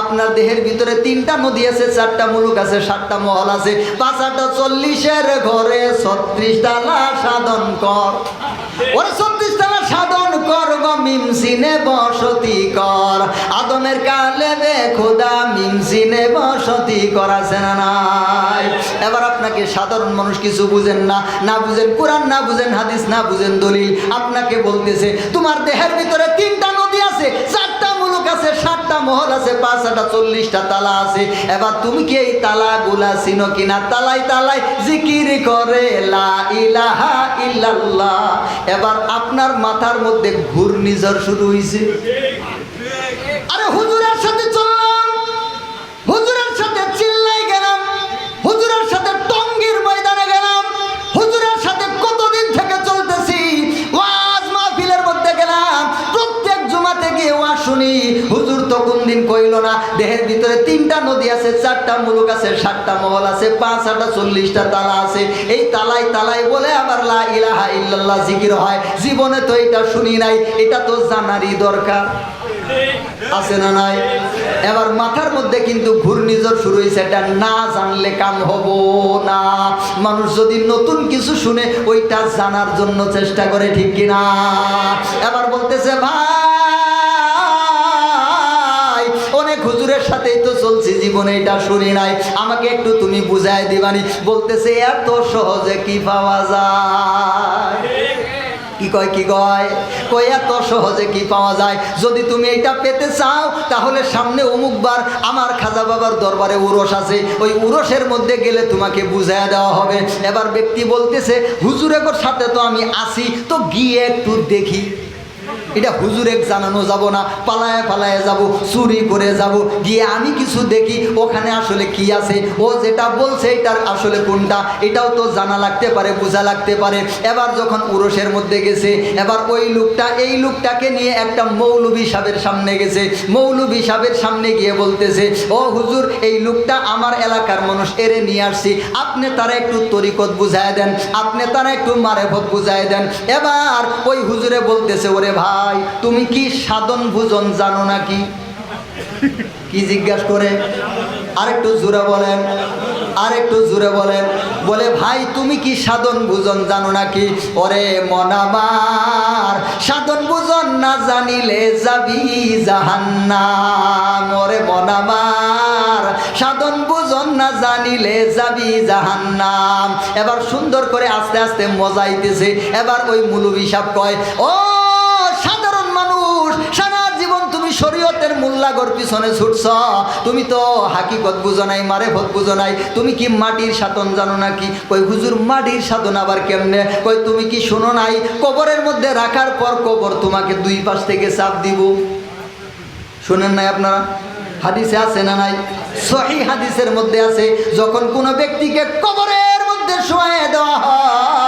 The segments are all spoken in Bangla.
আপনার দেহের ভিতরে তিনটা নদী আছে, চারটা মুলুক আছে, সাতটা মহল আছে পাঁচ আটটা চল্লিশের ঘরে ছত্রিশ তালা সাধন কর। সাধন কর মিমসিনে বসতি কর। আদমের কালে খোদা মিমসিনে বসতি করাছে না নাই? এবার আপনাকে সাধারণ মানুষ কিছু বুঝেন না না বুঝেন কোরআন, না বুঝেন হাদিস, না বুঝেন দলিল। আপনাকে বলতেছে, তোমার দেহের ভিতরে তিনটা নদী আছে, চারটা আছে, সাতটা মহল আছে, পাঁচটা, চল্লিশটা তালা আছে। এবার তুমি কি এই তালা গুলা চিনো কিনা? তালাই তালাই জিকির করে, লা ইলাহা এবার আপনার মাথার মধ্যে ঘূর্ণিঝড় শুরু হয়েছে দিন কইল না, দেহের ভিতরে তিনটা নদী আছে, চারটা মুলুক আছে, সাতটা মহল আছে পাঁচ আটটা চল্লিশটা তালা আছে। এই তালাই তালাই বলে আবার লা ইলাহা ইল্লাল্লাহ জিকির হয়। জীবনে তো এটা শুনি নাই, এটা তো জানারই দরকার। আছে না নাই? এবার মাথার মধ্যে কিন্তু ঘূর্ণিঝড় শুরু হয়েছে, এটা না জানলে কাম হব না। মানুষ যদি নতুন কিছু শুনে, ওইটা জানার জন্য চেষ্টা করে, ঠিক কিনা? এবার বলতেছে, ভাই সাথেই তো চলছি জীবনে, এটা শুনি নাই। আমাকে একটু তুমি বুঝাই দিবানি। বলতেছে, এত সহজে কি পাওয়া যায়? কি কয় কি কয়? কয়, এত সহজে কি পাওয়া যায়? যদি তুমি এটা পেতে চাও, তাহলে সামনে অমুকবার আমার খাজা বাবার দরবারে উরস আছে। ওই উরসের মধ্যে গেলে তোমাকে বুঝাইয়া দেওয়া হবে। এবার ব্যক্তি বলতেছে হুজুরের সাথে তো আমি আসি তো গিয়ে একটু দেখি। এটা হুজুরে জানানো যাব না, পালায় পালায় যাব, চুরি করে যাব। গিয়ে আমি কিছু দেখি, ওখানে আসলে কি আছে? ও যেটা বলছে এটার আসলে কোনটা? এটাও তো জানা লাগতে পারে, বোঝা লাগতে পারে। এবার যখন উরসের মধ্যে গেছে, এবার ওই লোকটা, এই লোকটাকে নিয়ে একটা মৌলবী সাহেবের সামনে গেছে। মৌলবী সাহেবের সামনে গিয়ে বলতেছে, ও হুজুর, এই লোকটা আমার এলাকার মানুষ, এরে নিয়ে আসছি। আপনি তারা একটু তরিকত বুঝায় দেন, আপনি তারা একটু মারেফত বুঝায় দেন। এবার ওই হুজুরে বলতেছে, ওরে ভাই তুমি কি সাধন ভোজন জানো নাকি? কি জিজ্ঞাসা করে? আরেকটু জোরে বলেন, আরেকটু জোরে বলেন। বলে, ভাই, তুমি কি সাধন ভোজন জানো নাকি? ওরে মনামার সাধন ভোজন না জানিলে যাবি জাহান্নাম। ওরে মনামার সাধন ভোজন না জানিলে যাবি জাহান্নাম। এবার সুন্দর করে আস্তে আস্তে মজাইতেছে এবার ওই মুলুবি সাহেব কয়, ও শরীয়তের পিছনে ছুটছ, তুমি তো হাকিকত বুঝো নাই মারে ভত বুঝো নাই, তুমি কি মাটির সাধন জানো নাকি? কই হুজুর, মাটির সাধন আবার কেমনে? কই তুমি কি শোনো নাই? কবরের মধ্যে রাখার পর কবর তোমাকে দুই পাশ থেকে চাপ দিব। শোনেন নাই আপনারা? হাদিসে আছে না নাই? সহি হাদিসের মধ্যে আছে, যখন কোনো ব্যক্তিকে কবরের মধ্যে শোয়ে দেওয়া হয়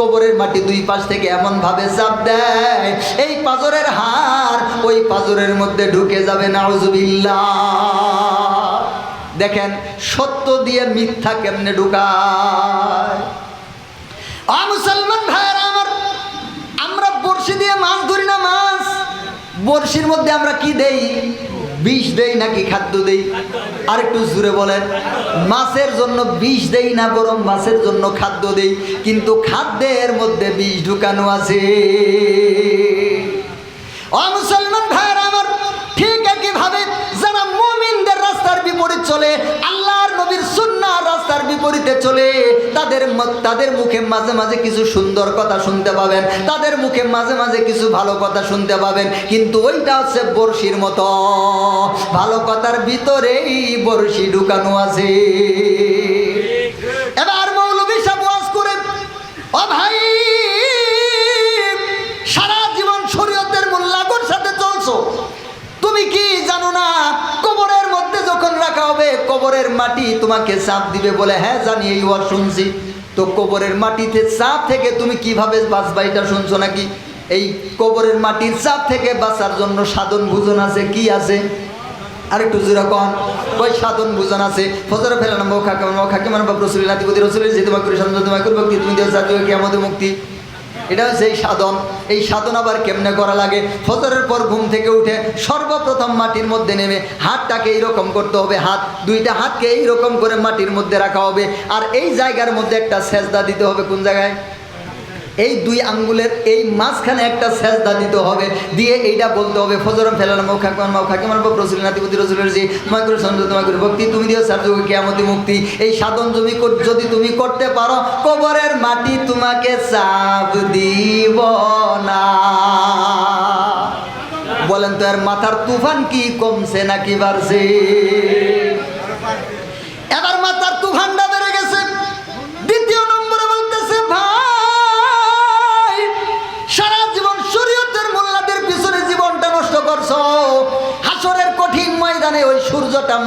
কবরের মাটি দুই পাশ থেকে এমন ভাবে চাপ দেয়, এই পাজরের হার ওই পাজরের মধ্যে ঢুকে যাবে, নাউজুবিল্লাহ। দেখেন, সত্য দিয়ে মিথ্যা কেমনে ঢুকায়? মুসলমান ভাইয়েরা আমার, আমরা বড়শি দিয়ে মাছ ধরি না মাছ, বড়শির মধ্যে আমরা কি দেই? বিষ দেই নাকি খাদ্য দেই? আর একটু জুড়ে বলেন। মাছের জন্য বিষ দেই না গরম মাছের জন্য খাদ্য দেই? কিন্তু খাদ্যের মধ্যে বিষ ঢুকানো আছে। মুসলমান ভাইয়ের আমার ঠিক একইভাবে যারা মুমিনদের রাস্তার বিপরীত চলে সুন্নাহ রাস্তার বিপরীতে চলে, তাদের তাদের মুখে মাঝে মাঝে কিছু সুন্দর কথা শুনতে পাবেন, তাদের মুখে মাঝে মাঝে কিছু ভালো কথা শুনতে পাবেন, কিন্তু ওইটা হচ্ছে বড়শির মতো। ভালো কথার ভিতরেই বড়শি ঢুকানো আছে। এবার মৌলবী সাহেব ওয়াজ করে, ও ভাই, সারা জীবন শরীয়তের মোল্লাগর সাথে চলছো। তুমি কি জানো না হবে, কবরের মাটি তোমাকে চাপ দিবে বলে হ্যাঁ জানি, এই ওয়াজ শুনছি। তো কবরের মাটিতে চাপ থেকে তুমি কীভাবে বাঁচবা এটা শুনছো নাকি? এই কবরের মাটির চাপ থেকে বাঁচার জন্য সাধন ভোজন আছে, কি আছে? আরেকটু জোরে কন। ওই সাধন বুঝন আছে? ফজর ফেলানো মৌখা কেমন মৌখা কেমন বা নাতিপতি রসুলের যে তোমার করে সন্ধ্যা তোমার তুমি দেও জাতীয় কি আমাদের মুক্তি। এটা হচ্ছে এই সাধন। এই সাধন আবার কেমনে করা লাগে? ফজরের পর ঘুম থেকে উঠে সর্বপ্রথম মাটির মধ্যে নেমে হাতটাকে এইরকম করতে হবে, হাত, দুইটা হাতকে এইরকম করে মাটির মধ্যে রাখা হবে। আর এই জায়গার মধ্যে একটা সেজদা দিতে হবে। কোন জায়গায়? এই দুই আঙ্গুলের এই মাঝখানে একটা সেজদা দিতে হবে। দিয়ে এইটা বলতে হবে ফজরম ফেলাল মৌখা কান মৌখা কেমন রসুল নাতিপতি রসুলের জি তোমাকে সঞ্জয় তোমাকে ভক্তি, তুমি দিও সার যোগ কেয়ামতি মুক্তি। এই সাধন তুমি যদি তুমি করতে পারো, কবরের মাটি তোমাকে চাপ দিব না। বলেন তো এর মাথার তুফান কি কমছে নাকি বাড়ছে?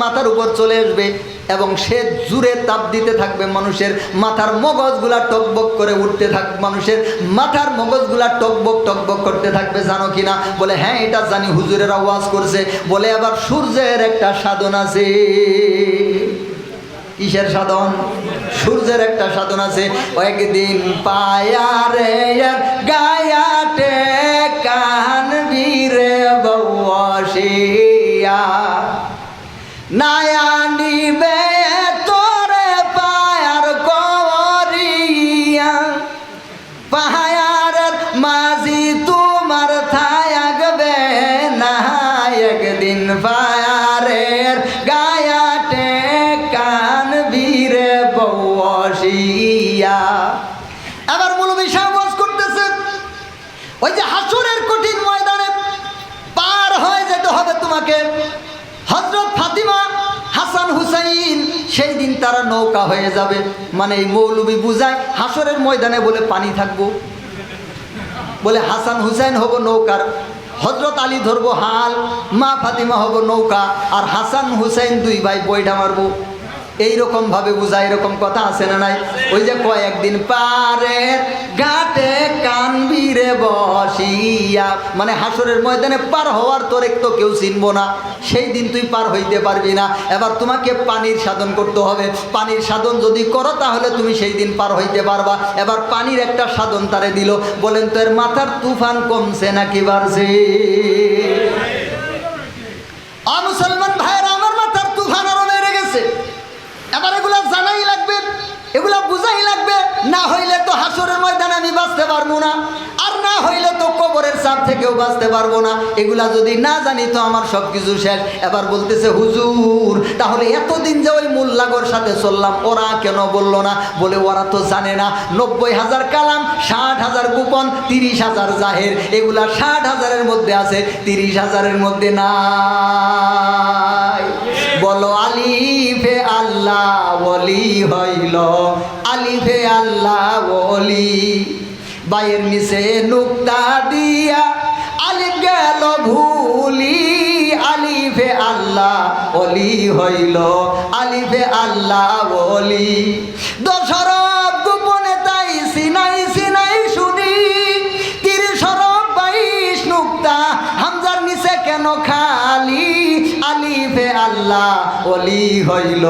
মাথার উপর চলে আসবে এবং সে জুড়ে তাপ দিতে থাকবে মানুষের মাথার মগজগুলা টকবক করে উঠতে থাকবে মানুষের মাথার মগজগুলা টকবক টকবক করতে থাকবে, জানো কিনা বলে হ্যাঁ এটা জানি, হুজুরেরা ওয়াজ করছে। বলে, আবার সূর্যের একটা সাধন আছে। কিসের সাধন? সূর্যের একটা সাধন আছে। একদিন পায়ারে কান বীরে বসিয়া নায়া সেই দিন তারা নৌকা হয়ে যাবে। মানে এই মৌলবী বুঝায়, হাসরের ময়দানে বলে পানি থাকব। বলে হাসান হুসাইন হব নৌকার হজরত আলী ধরবো হাল, মা ফাতিমা হব নৌকা, আর হাসান হুসাইন দুই ভাই বইটা মারবো। এইরকম ভাবে বুঝা, এরকম কথা আছে না নাই? ওই যে কয়েকদিন পারে ঘাটে কানবিরে বসিয়া মানে হাসরের ময়দানে পার হওয়ার তোর তো কেউ চিনবো না। সেই দিন তুই পার হইতে পারবি না। এবার তোমাকে পানির সাধন করতে হবে। পানির সাধন যদি করো, তাহলে তুমি সেই দিন পার হইতে পারবা। এবার পানির একটা সাধন তারে দিল। বলেন, তোর মাথার তুফান কমছে নাকি বাড়ছে মুসলমান এগুলা বুঝাই লাগবে। না হইলে তো হাসরের ময়দানে আমি বাঁচতে পারব না। আর না হইলে তো কবরের চাপ থেকেও বাঁচতে পারব না। এগুলা যদি না জানি তো আমার সব কিছু শেষ। এবার বলতেছে, হুজুর, তাহলে এতদিন যে ওই মোল্লাগর সাথে চললাম, ওরা কেন বলল না? বলে, ওরা তো জানে না। নব্বই হাজার কালাম, ষাট হাজার গোপন, তিরিশ হাজার জাহের। এগুলা ষাট হাজারের মধ্যে আছে, তিরিশ হাজারের মধ্যে নাই বলো, আলিফে আল্লাহ ওলি হইল। আলিফে আল্লাহ ওলি। বাইয়ের মিশে নুক্তা দিয়া আলিফ গেল ভুলি। আলিফে আল্লাহ অলি হইল, আলিফে আল্লাহ বলি দশরফ আল্লাহ অলি হইল।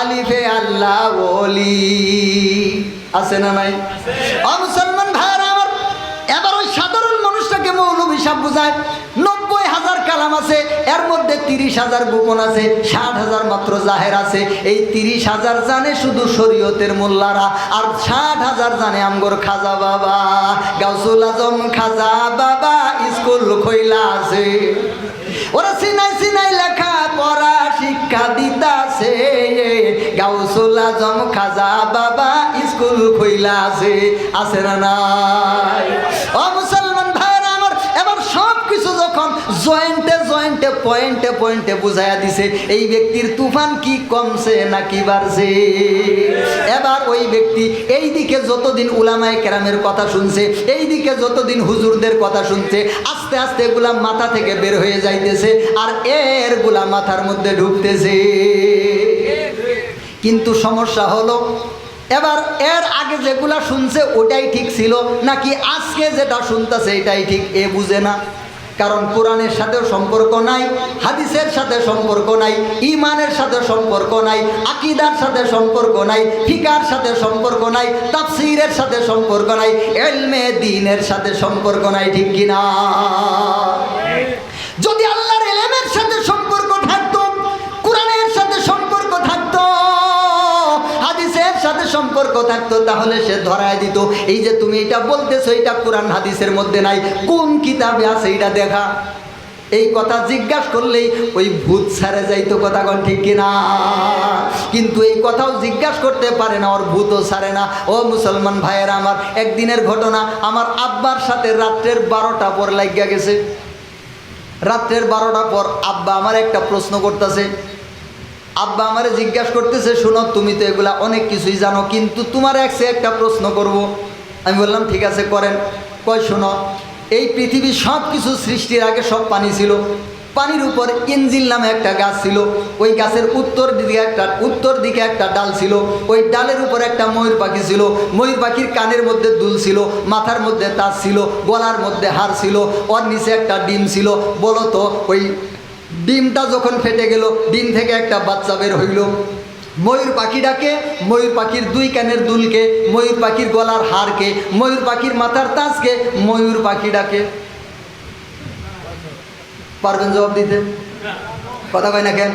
আলিফে আল্লাহ ওলি। আছে না নাই? মুসলমান ভাইয়েরা আমার এবার ওই সাধারণ মানুষটাকে মৌলভী সাহেব বুঝায়। নব্বই হাজার কালাম আছে এর মধ্যে তিরিশ হাজার গোপন আছে ষাট হাজার মাত্র জাহের আছে। এই তিরিশ হাজার জানে শুধু শরীয়তের মোল্লারা আর ষাট হাজার জানে আমগর খাজা বাবা। গাউসুল আজম খাজা বাবা স্কুল খইলা আছে। শিক্ষা দিতাছে গাউসুল আজম খাজা বাবা স্কুল খইলা আছে আছে না নাই? ও মুসলমান ভাইরা আমার, এবার সব কিছু যখন জয়েন্টে জয়েন্টে পয়েন্টে পয়েন্টে বুঝাইয়া দিছে, এই ব্যক্তির তুফান কি কমছে নাকি বাড়ছে? এবার ওই ব্যক্তি এই দিকে যতদিন উলামায় কেরামের কথা শুনছে এই দিকে যতদিন হুজুরদের কথা শুনছে, আস্তে আস্তে এগুলা মাথা থেকে বের হয়ে যাইতেছে আর এরগুলা মাথার মধ্যে ঢুকতেছে। কিন্তু সমস্যা হলো, এবার এর আগে যেগুলা শুনছে ওটাই ঠিক ছিল, নাকি আজকে যেটা শুনতেছে এটাই ঠিক, এ বুঝে না। কারণ কোরআনের সাথেও সম্পর্ক নাই, হাদিসের সাথে সম্পর্ক নাই ইমানের সাথে সম্পর্ক নাই, আকিদার সাথে সম্পর্ক নাই, ফিকার সাথে সম্পর্ক নাই, তাফসিরের সাথে সম্পর্ক নাই, এলমে দিনের সাথে সম্পর্ক নাই, ঠিক কিনা? যদি আল্লাহর থাকতো, তাহলে সে ধরায় দিত। এই যে তুমি এটা বলতেছো, এটা কোরআন হাদিসের মধ্যে নাই। কোন কিতাবে আছে এটা দেখা? এই কথা জিজ্ঞাসা করলেই ওই ভূত ছাড়ে যাইতো কথাগণ, ঠিক কিনা? কিন্তু এই কথাও জিজ্ঞাসা করতে পারে না, ওর ভূতও ছাড়ে না। ও মুসলমান ভাইয়েরা আমার, একদিনের ঘটনা, আমার আব্বার সাথে রাত্রের বারোটা পর লাগিয়া গেছে। রাত্রের বারোটা পর আব্বা আমার একটা প্রশ্ন করতেছে আব্বা আমারে জিজ্ঞাসা করতেছে, শোনো, তুমি তো এগুলা অনেক কিছুই জানো, কিন্তু তোমার একসে একটা প্রশ্ন করব। আমি বললাম, ঠিক আছে, করেন। কয়, শোনো, এই পৃথিবীর সব কিছু সৃষ্টির আগে সব পানি ছিল। পানির উপর ইঞ্জিল নামে একটা গাছ ছিল। ওই গাছের উত্তর দিকে একটা, উত্তর দিকে একটা ডাল ছিল। ওই ডালের উপর একটা ময়ূর পাখি ছিল। ময়ূর পাখির কানের মধ্যে দুল ছিল, মাথার মধ্যে তাজ ছিল, গলার মধ্যে হার ছিল, ওর নিচে একটা ডিম ছিল। বলো তো, ওই ডিমটা যখন ফেটে গেল, ডিম থেকে একটা বাচ্চা বের হইল। ময়ূর পাখিটাকে ময়ূর পাখির দুই কানের দুলকে, ময়ূর পাখির গলার হারকে ময়ূর পাখির মাথার তাজকে, ময়ূর পাখিটাকে পারবেন জবাব দিতে? কথা কয় না কেন?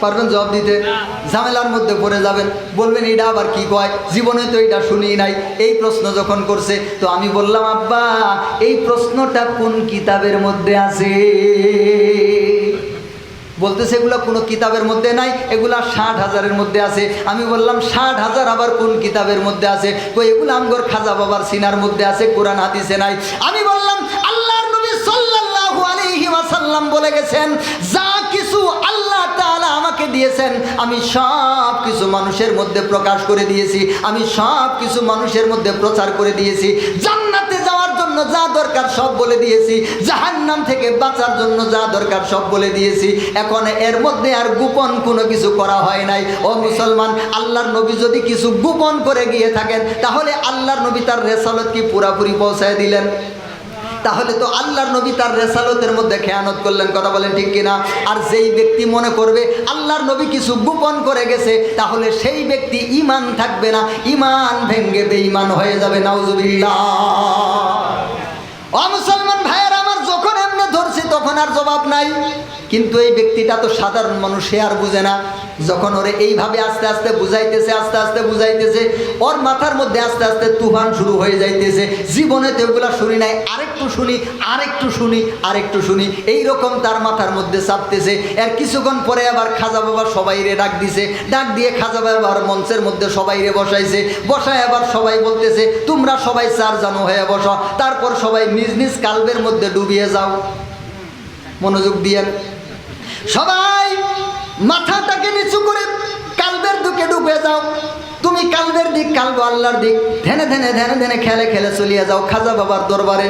পারবেন জবাব দিতে? ঝামেলার মধ্যে পড়ে যাবেন। বলবেন, এটা আবার কি কয়? জীবনে তো এটা শুনি নাই। এই প্রশ্ন যখন করছে, তো আমি বললাম, আব্বা, এই প্রশ্নটা কোন কিতাবের মধ্যে আছে? বলতেছে, এগুলো কোনো কিতাবের মধ্যে নাই, এগুলা ষাট হাজারের মধ্যে আছে। আমি বললাম, ষাট হাজার আবার কোন কিতাবের মধ্যে আছে? তো এগুলো আমগর খাজা বাবার সিনার মধ্যে আছে, কোরআন হাদিসে নাই। আমি বললাম, আল্লাহর নবী সাল্লাল্লাহু আলাইহি ওয়াসাল্লাম বলে গেছেন, যা কিছু আল্লাহ তাআলা আমাকে দিয়েছেন, আমি সব কিছু মানুষের মধ্যে প্রকাশ করে দিয়েছি, আমি সব কিছু মানুষের মধ্যে প্রচার করে দিয়েছি। জান্নাতে যাওয়ার জন্য যা দরকার সব বলে দিয়েছি জাহান্নাম থেকে বাঁচার জন্য যা দরকার সব বলে দিয়েছি। এখন এর মধ্যে আর গোপন কোনো কিছু করা হয় নাই। ও মুসলমান, আল্লাহর নবী যদি কিছু গোপন করে গিয়ে থাকেন, তাহলে আল্লাহর নবী তার রেসালত কি পুরাপুরি পৌঁছায় দিলেন? তাহলে তো আল্লাহর নবী তার রেসালতের মধ্যে খেয়ানত করলেন, কথা বলেন ঠিক কিনা? আর যেই ব্যক্তি মনে করবে আল্লাহর নবী কিছু গোপন করে গেছে, তাহলে সেই ব্যক্তি ইমান থাকবে না। ইমান ভেঙ্গে বেঈমান হয়ে যাবে, নাউজুবিল্লাহ। ও তখন আর জবাব নাই। কিন্তু এই ব্যক্তিটা তো সাধারণ মানুষ, সে আর বুঝে না। যখন ওরে এইভাবে আস্তে আস্তে বুঝাইতেছে, আস্তে আস্তে বুঝাইতেছে, ওর মাথার মধ্যে আস্তে আস্তে তুফান শুরু হয়ে যাইতেছে। জীবনে তো এগুলা শুনি নাই। আরেকটু শুনি আরেকটু শুনি আরেকটু শুনি। এই রকম তার মাথার মধ্যে চাপতেছে। এর কিছুক্ষণ পরে আবার খাজা বাবা সবাই রে ডাক দিছে। ডাক দিয়ে খাজা বাবা আবার মঞ্চের মধ্যে সবাই রে বসাইছে। বসায় আবার সবাই বলতেছে, তোমরা সবাই চার জানো হয়ে বসো। তারপর সবাই নিজ নিজ কালবের মধ্যে ডুবিয়ে যাও। মনোযোগ দিয়েন। সবাই, মাথাটাকে নিচু করে কালবের দিকে ডুবে যাও। তুমি কালবের দিক, কালব আল্লাহর দিক। ধেনে ধেনে ধেনে ধেনে খেলে খেলে চলিয়ে যাও খাজা বাবার দরবারে।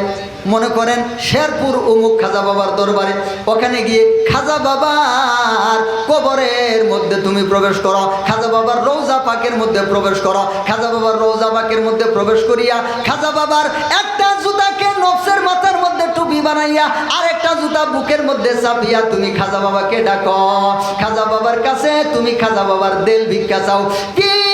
মনে করেন শেরপুর অমুক খাজা বাবার দরবারে। ওখানে গিয়ে খাজা বাবার কবরের মধ্যে তুমি প্রবেশ করো। খাজা বাবার রৌজা পাকের মধ্যে প্রবেশ করো। খাজা বাবার রৌজা পাকের মধ্যে প্রবেশ করিয়া খাজা বাবার একটা জুতাকে নফসের মধ্যে টুপি বানাইয়া আর একটা জুতা বুকের মধ্যে চাপিয়া তুমি খাজা বাবাকে ডাকো। খাজা বাবার কাছে তুমি খাজা বাবার দেল ভিক্ষা চাও। পীরের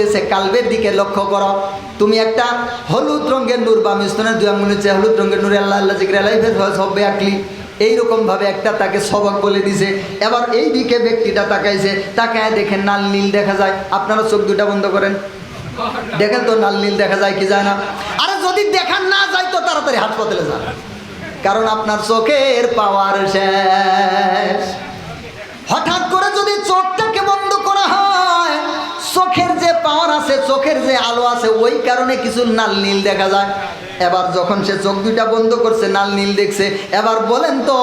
বলতেছে, কালবের দিকে লক্ষ্য করো। তুমি একটা হলুদ রঙের নূর বা মিস্তনের দুই আঙ্গুলের চেয়ে হলুদ রঙের নূরে আল্লাহ আল্লাহ জিকির আল্লাহ হবে আকলি এইরকম ভাবে একটা তাকে সবক বলে দিছে। এবার এই দিকে ব্যক্তিটা তাকাইছে, তাকায় দেখেন নাল নীল দেখা যায়। আপনারা চোখ দুটা বন্ধ করেন। দেখেন তো নাল নীল দেখা যায় কি যায় না? আরে যদি দেখা না যায় তো তাড়াতাড়ি হাসপাতালে যান। কারণ আপনার চোখের পাওয়ার শেষ। হঠাৎ করে যদি চোখটাকে আছে, চোখের যে আলো আছে, ওই কারণে কিছু নাল নীল দেখা যায়। এবার যখন সে চোখ দুইটা বন্ধ করছে, নাল নীল দেখছে, এবার বলেন তো,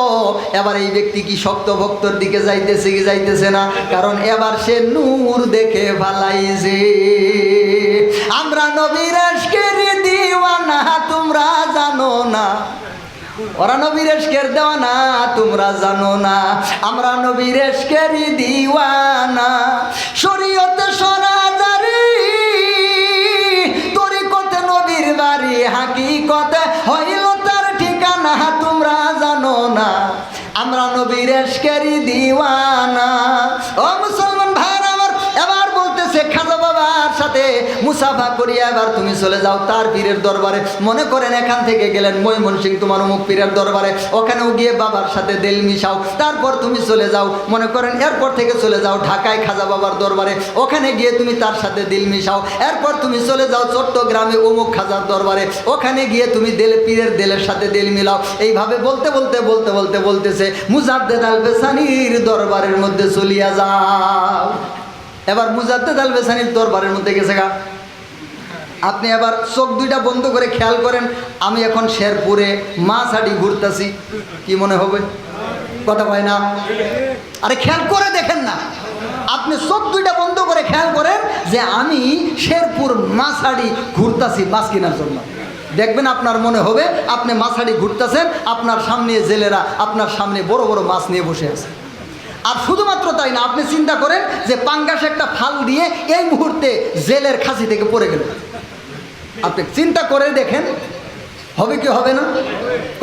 এবার এই ব্যক্তি কি শক্ত ভক্তর দিকে যাইতেছে কি যাইতেছে না? কারণ এবার সে নূর দেখে ফালাইছে। আমরা নবীর দিওয়ানা, তোমরা জানো না। ওরা নবীর দেওয়ানা, তোমরা জানো না। আমরা নবীর দিওয়ানা মুসাফা করিয়া এবার তুমি চলে যাও তার পীরের দরবারে। মনে করেন এখান থেকে গেলেন ময়মন সিং তোমার অমুক পীরের দরবারে। ওখানেও গিয়ে বাবার সাথে দেল মিশাও। তারপর তুমি চলে যাও। মনে করেন এরপর থেকে চলে যাও ঢাকায় খাজা বাবার দরবারে। ওখানে গিয়ে তুমি তার সাথে দিল মিশাও। এরপর তুমি চলে যাও চট্টগ্রামে অমুক খাজার দরবারে। ওখানে গিয়ে তুমি দেল, পীরের দেলের সাথে দিল মিলাও। এইভাবে বলতে বলতে বলতে বলতে, বলতেছে, মুজাদ্দেদ আল বেসানির দরবারের মধ্যে চলিয়া যাও। এবার মুজাদ্দেদ আল বেসানির দরবারের মধ্যে গেছে গা। আপনি এবার চোখ দুইটা বন্ধ করে খেয়াল করেন, আমি এখন শেরপুরে মাছাটি ঘুরতেছি। কি মনে হবে? কথা হয় না। আরে খেয়াল করে দেখেন না। আপনি চোখ দুইটা বন্ধ করে খেয়াল করেন যে আমি শেরপুর মাছাড়ি ঘুরতাছি মাছ কেনার জন্য। দেখবেন আপনার মনে হবে, আপনি মাছাড়ি ঘুরতেছেন, আপনার সামনে জেলেরা আপনার সামনে বড় বড় মাছ নিয়ে বসে আছে। আর শুধুমাত্র তাই না, আপনি চিন্তা করেন যে পাঙ্গাস একটা ফাল দিয়ে এই মুহূর্তে জেলের খাসি থেকে পড়ে গেল। আপনি চিন্তা করে দেখেন, হবে কি হবে না?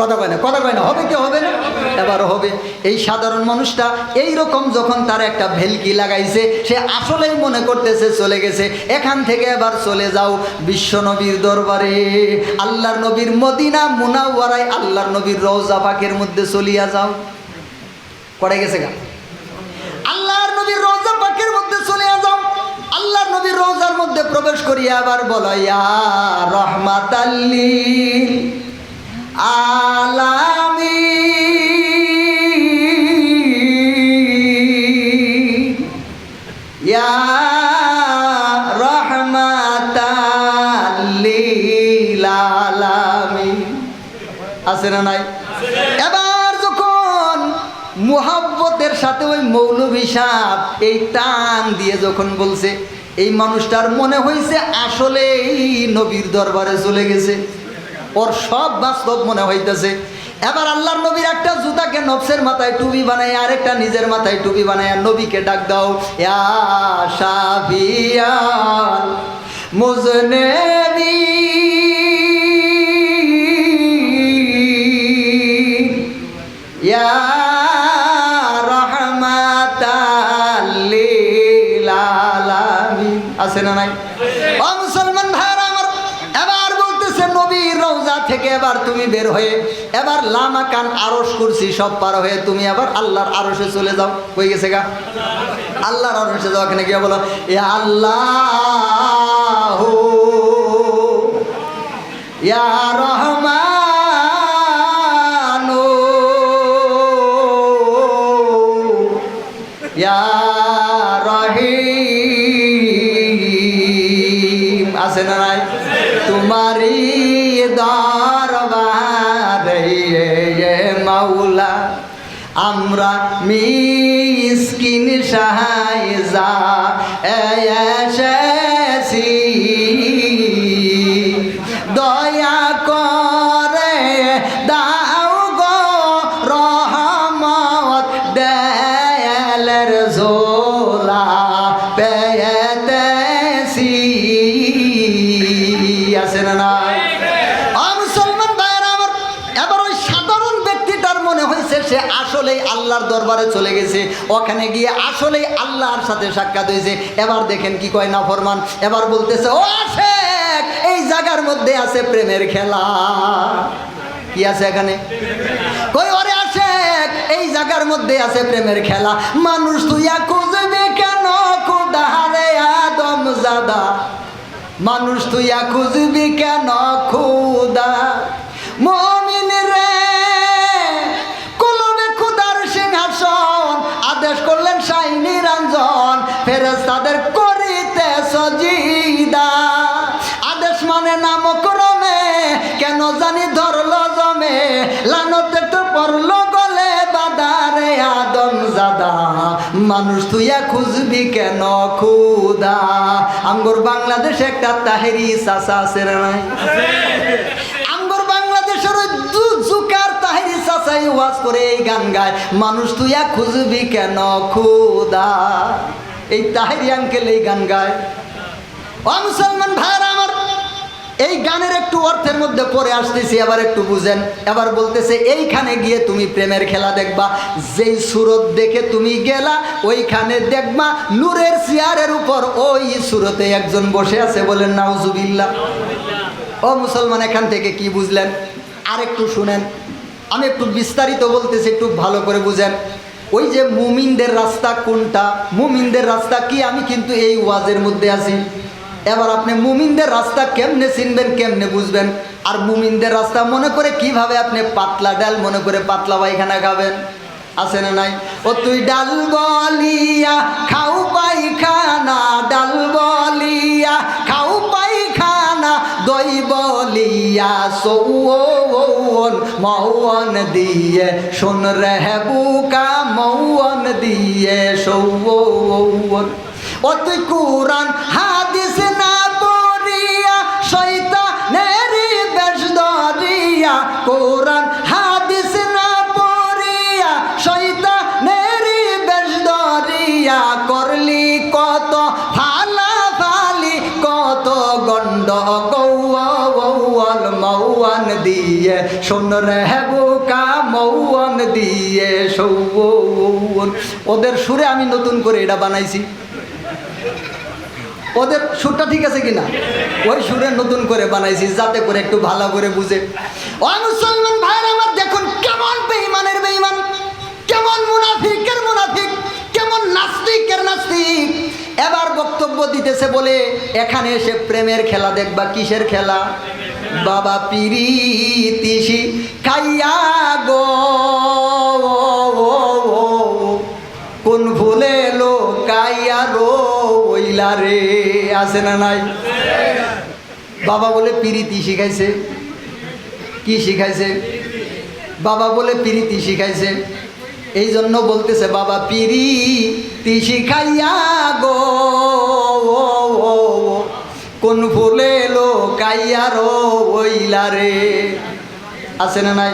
কথা কয় না, কথা কয় না, হবে কি হবে না? এবার হবে। এই সাধারণ মানুষটা এই রকম যখন তার একটা ভেলকি লাগাইছে, সে আসলেই মনে করতেছে চলে গেছে। এখান থেকে এবার চলে যাও বিশ্ব নবীর দরবারে। আল্লাহর নবীর মদিনা মুনাওয়ারায় আল্লাহর নবীর রওজা পাকের মধ্যে চলিয়া যাও। পড়ে গেছে গা আল্লাহর নবীর রোজা পাকের মধ্যে চলে যাও আল্লাহর নবীর রোজার মধ্যে প্রবেশ করিয়া আবার বলো, ইয়া রহমাতাল্লিল আলামি ইয়া আছে না নাই? এবার যখন মুহাব্বতের সাথে ওই মৌলভী সাপ এই টান দিয়ে যখন বলছে, এই মানুষটার মনে হয়েছে আসলেই নবীর দরবারে চলে গেছে। ওর সব বাস্তব মনে হইতেছে। এবার আল্লাহর নবীর একটা জুতাকে নফসের মাথায় টুপি বানায়, আরেকটা নিজের মাথায় টুপি বানায় নবীকে ডাক দাও, ইয়া আছে না নাই? ও মুসলমান ভাইরা আমার, এবার বলতেছে, নবীর রওজা থেকে এবার তুমি বের হয়ে, এবার লামা কান আরস করছি সব পার হয়ে তুমি আবার আল্লাহর আরসে চলে যাও। কই গেছে গা? আল্লাহর আরসে যাও এখানে গিয়ে বলো এ আল্লাহ, ইয়া রহমান মিসকিন সাহায্যা আল্লাহর দরবারে চলে গেছে। ওখানে গিয়ে আসলেই আল্লাহর সাথে সাক্ষাৎ হয়েছে। এবার দেখেন কি কয় না ফরমান এবার বলতেছে, ও আশেক এই জায়গার মধ্যে আছে প্রেমের খেলা। কি আছে এখানে? কই ওরে আসে জায়গার মধ্যে আছে প্রেমের খেলা। মানুষ তুই খুঁজবে কেন? খুদারে আদম জাদা। মানুষ তুই খুঁজবি কেন? খুদা সজিদা। আদেশ মানে নামক্রমে কেন জানি ধরল জমে। লানতে তো পড়ল গলে বাদারে আদম জাদা। মানুষ তুইয়া খুঁজবি কেন খুদা? আমগর বাংলাদেশে একটা তাহেরি চাষা আছে নাই আমগর বাংলাদেশের জুকার তাহেরি চাচাই ওয়াজ করে এই গান গায়। মানুষ তুইয়া খুঁজবি কেন খুদা? এই তাহেরি আঙ্কেল এই গান গায়। ও মুসলমান ভাইরা আমার, এই গানের একটু অর্থের মধ্যে পরে আসতেছি, এবার একটু বুঝেন। এবার বলতেছে, এইখানে গিয়ে তুমি প্রেমের খেলা দেখবা। যেই সুরত দেখে তুমি গেলা, ওইখানে দেখবা নূরের চেয়ারের উপর। ওই সুরতে একজন বসে আছে বলেন, নাউজুবিল্লাহ। ও মুসলমান, এখান থেকে কি বুঝলেন? আর একটু শুনেন। আমি একটু বিস্তারিত বলতেছি, একটু ভালো করে বুঝেন। ওই যে মুমিনদের রাস্তা কোনটা? মুমিনদের রাস্তা কি? আমি কিন্তু এই ওয়াজের মধ্যে আছি। এবার আপনি মুমিনদের রাস্তা কেমনে চিনবেন, কেমনে বুঝবেন? আর মুমিনদের রাস্তা মনে করে কীভাবে আপনি পাতলা ডাল মনে করে পাতলা পায়খানা খাবেন? আছে না নাই? ও তুই ডাল বলিয়া, খাও পাইখানা ডাল বলিয়া, খাও পাইখানা দই বলিয়া সৌন মৌন দিয়ে, শোন রে বুকা মৌন দিয়ে সৌন ও তুই কুরান কোরআন, হাদিস না পড়িয়া শৈতানেরি বেশ ধরিয়া করলি কত ফালা ফালি কত গন্ড কৌয়াল মৌয়ান দিয়ে। শোন রে বুকা মৌয়ান দিয়ে সৌন ওদের সুরে আমি নতুন করে এটা বানাইছি। ওদের সুরটা ঠিক আছে কিনা? ওই সুরে নতুন করে বানাইছি, যাতে করে একটু ভালো করে বুঝে। ও মুসলমান ভাইয়ের, আমার দেখুন কেমন বেঈমানের বেঈমান, কেমন মুনাফিকের মুনাফিক, কেমন নাস্তিকের নাস্তিক। এবার বক্তব্য দিতেছে বলে, এখানে এসে প্রেমের খেলা দেখবা, কিসের খেলা? বাবা পিরি তিসি খাইয়া গো। রে, আছে না নাই? বাবা বলে পিরিতি শিখাইছে। কি শিখাইছে? বাবা বলে পিরিতি শিখাইছে। এই জন্য বলতেছে, বাবা পিরি তি শিখাইয়া গো কোন ফুলে লো কাইয়া রো। ওইলা রে আছে না নাই?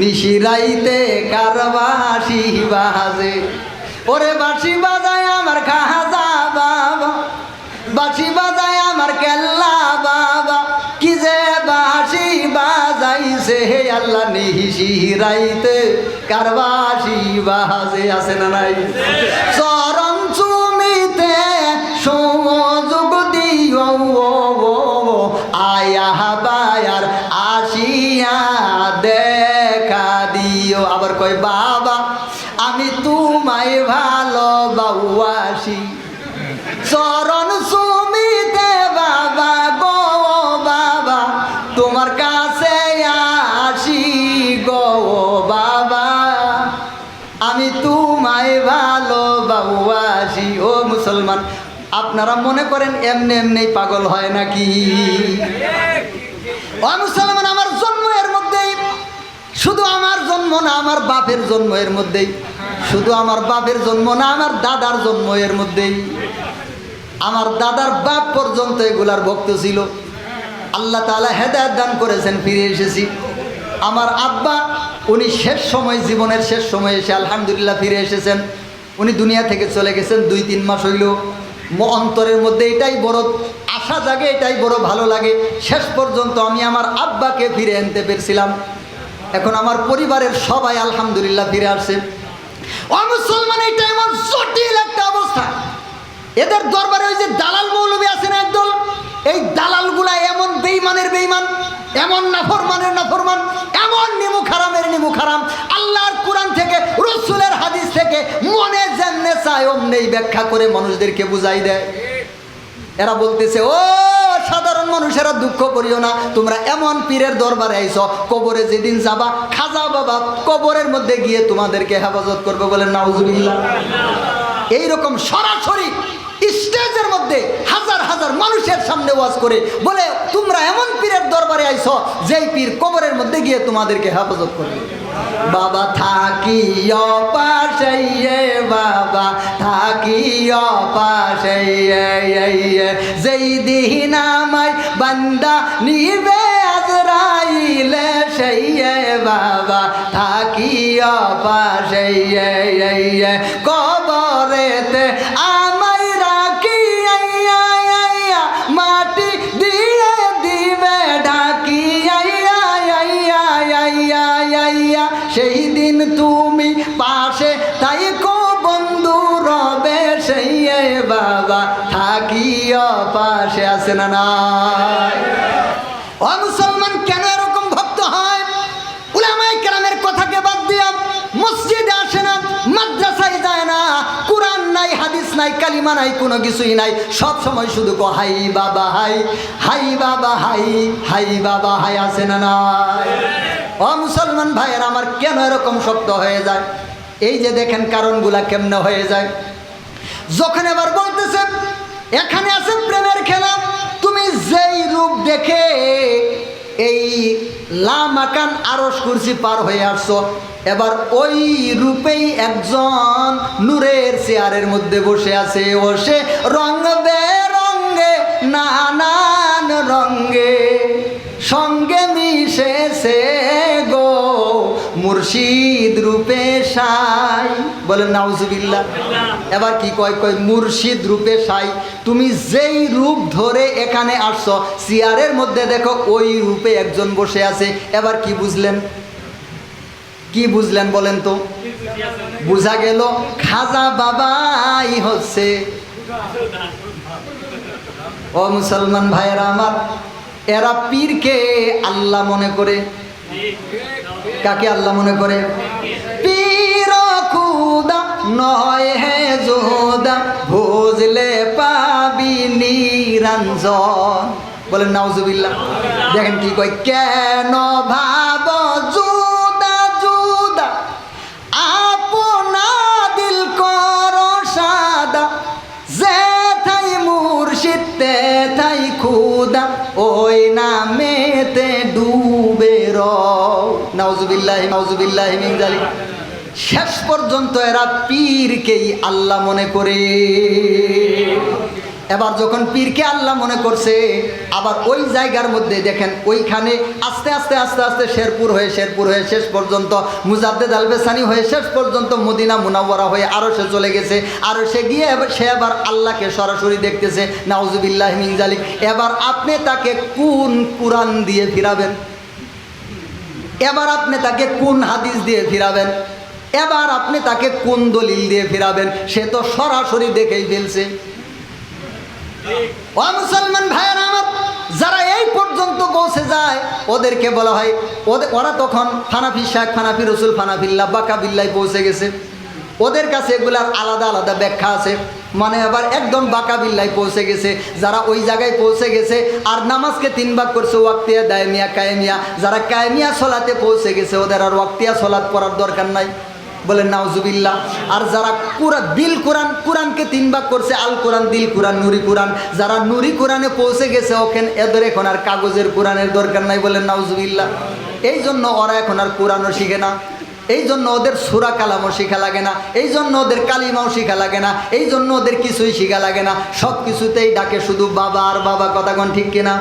নিশিরাইতে কারবাসি বাজে। ওরে বাসি বাজায় আমার খাজা বাসি বাজায় আমার কেল্লা বাবা। কি যে বাসি বাজাইছে হে আল্লাহ নিশিরাইতে কারবাসি বাজে আছে না নাই? চরণ চুমিতে সমযোগ দিও আয়া বায়ার আসিয়া দেখা দিও। আবার কয়, বাবা, আমি তোমায় ভালোবাসি। চরণ আমি তোমায় ভালোবাসি, ও মুসলমান। আপনারা মনে করেন এমনি এমনি পাগল হয় নাকি? ও মুসলমান, আমার জন্ম এর মধ্যেই, শুধু আমার জন্ম না, আমার বাপের জন্ম এর মধ্যেই, শুধু আমার বাপের জন্ম না, আমার দাদার জন্ম এর মধ্যেই। আমার দাদার বাপ পর্যন্ত এগুলার ভক্ত ছিল। আল্লাহ তালা হেদায়ত দান করেছেন, ফিরে এসেছি। আমার আব্বা, উনি শেষ সময়, জীবনের শেষ সময় এসে আলহামদুলিল্লাহ ফিরে এসেছেন। উনি দুনিয়া থেকে চলে গেছেন, দুই তিন মাস হইল। অন্তরের মধ্যে এটাই বড় আশা জাগে, এটাই বড় ভালো লাগে। শেষ পর্যন্ত আমি আমার আব্বাকে ফিরে আনতে পেরেছিলাম। এখন আমার পরিবারের সবাই আলহামদুলিল্লাহ ফিরে আসছে। মুসলমান, এটা এমন জটিল একটা অবস্থা। এদের দরবারে ওই যে দালাল মৌলবী আছে না একদল? এই দালালগুলা এমন বেইমানের বেইমান, এমন নাফরমানের নাফরমান। এমন নিমুখ হারামের নিমুখ হারাম আল্লাহর কোরআন থেকে, রসুলের হাদিস থেকে মনে যেমনে চায়, অমনেই ব্যাখ্যা করে মানুষদেরকে বুঝাই দেয়। এরা বলতেছে, ও সাধারণ মানুষেরা দুঃখ করিও না। তোমরা এমন পীরের দরবারে আইছ কবরে যেদিন যাবা, খাজা বাবা কবরের মধ্যে গিয়ে তোমাদেরকে হেফাজত করবে বলে নাউজুবিল্লাহ। এইরকম সরাসরি স্টেজের মধ্যে হাজার হাজার মানুষের সামনে ওয়াজ করে বলে, তোমরা এমন পীরের দরবারে আইছ, যেই পীর কবরের মধ্যে গিয়ে তোমাদেরকে হেফাজত করবে। বাবা থাকি বাবা থাকি পাশে যেই দিন আমায় বান্দা নিবে আজরাইলে, সেই বাবা থাকি পাশে পাশে আছে না না মুসলমান, কেন এরকম ভক্ত হয়? উলামাই কেরামের কথাকে বাদ দিয়া মসজিদে আসে না, মাদ্রাসায় যায় না, কোরআন নাই, হাদিস নাই, কালিমা নাই, কোনো কিছুই নাই, সব সময় শুধু কো হাই বাবা, হাই হাই বাবা, হাই হাই বাবা, হাই, আছে না নাই? ও মুসলমান ভাইয়ের, আমার কেন এরকম শক্ত হয়ে যায়? এই যে দেখেন কারণগুলা কেমনে হয়ে যায়? যখন এবার বলতেছে এখানে আছে প্রেমের খেলা। তুমি যেই রূপ দেখে এই লামাকান আরস কুরসি পার হয়ে আসছো, এবার ওই রূপেই একজন নূরের চেয়ারের মধ্যে বসে আছে। বসে রং বেরঙ্গে নানান রঙ্গে সঙ্গে মুর্শিদ রূপে সাই। বলেন, নাউজুবিল্লাহ। এবার কি কয় কয়, মুর্শিদ রূপে সাই। তুমি যেই রূপ ধরে এখানে আসছো চেয়ারের মধ্যে দেখো ওই রূপে একজন বসে আছে। এবার কি বুঝলেন? কি বুঝলেন বলেন তো? বুঝা গেল, খাজা বাবাই হচ্ছে। ও মুসলমান ভাইয়েরা আমার, এরা পীরকে আল্লাহ মনে করে। কাকে আল্লাহ মনে করে? খুদা নয় হে বলেন নাউজুবিল্লাহ। দেখেন কি কয় কেন ভাব নাউজুবিল্লাহ নাউজুবিল্লাহ মিন জালিক শেষ পর্যন্ত এরা পীরকেই আল্লাহ মনে করে। এবার যখন পীরকে আল্লাহ মনে করছে, আবার ওই জায়গার মধ্যে দেখেন ওইখানে আস্তে আস্তে আস্তে আস্তে শেরপুর হয়ে শেরপুর হয়ে শেষ পর্যন্ত মুজাদ্দেদ আলবেসানি হয়ে শেষ পর্যন্ত মদিনা মুনাওয়ারা হয়ে আরও সে চলে গেছে। আরও সে গিয়ে সে এবার আল্লাহকে সরাসরি দেখতেছে, নাউজুবিল্লাহ মিনজালিক এবার আপনি তাকে কোন কোরআন দিয়ে ফিরাবেন? এবার আপনি তাকে কোন হাদিস দিয়ে ফিরাবেন? এবার আপনি তাকে কোন দলিল দিয়ে ফিরাবেন? সে তো সরাসরি দেখেই ফেলছে। ও মুসলমান ভাইয়েরা আমার, যারা এই পর্যন্ত পৌঁছে যায়, ওদেরকে বলা হয় ওদের ওরা তখন ফানাফি শাহ ফানাফি রসুল ফানাফিল্লা বাকা বিল্লায় পৌঁছে গেছে। ওদের কাছে এগুলার আলাদা আলাদা ব্যাখ্যা আছে। মানে আবার একদম বাঁকা বিল্লায় পৌঁছে গেছে, যারা ওই জায়গায় পৌঁছে গেছে, আর নামাজকে তিন ভাগ করছে, ওয়াক্তিয়া, দায়মিয়া, কায়েমিয়া। যারা কায়েমিয়া সলাতে পৌঁছে গেছে, ওদের আর ওয়াক্তিয়া সলাত পড়ার দরকার নাই। বলে নাউজুবিল্লাহ। আর যারা কুরআন দিল কোরআন, কোরআনকে তিন ভাগ করছে, আল কোরআন, দিল কোরআন, নুরি কোরআন। যারা নুরি কোরআনে পৌঁছে গেছে, ওখানে এদের এখন আর কাগজের কোরআনের দরকার নাই বলে নাউজুবিল্লাহ। এই জন্য ওরা এখন আর কোরআনও শিখে না। এই জন্য ওদের সুরা কালামও শিখা লাগে না এই জন্য ওদের কালিমাও শিখা লাগে না এই জন্য ওদের কিছুই শিখা লাগে না। সব কিছুতেই ডাকে শুধু বাবা আর বাবা, কথা কোন ঠিক কিনা?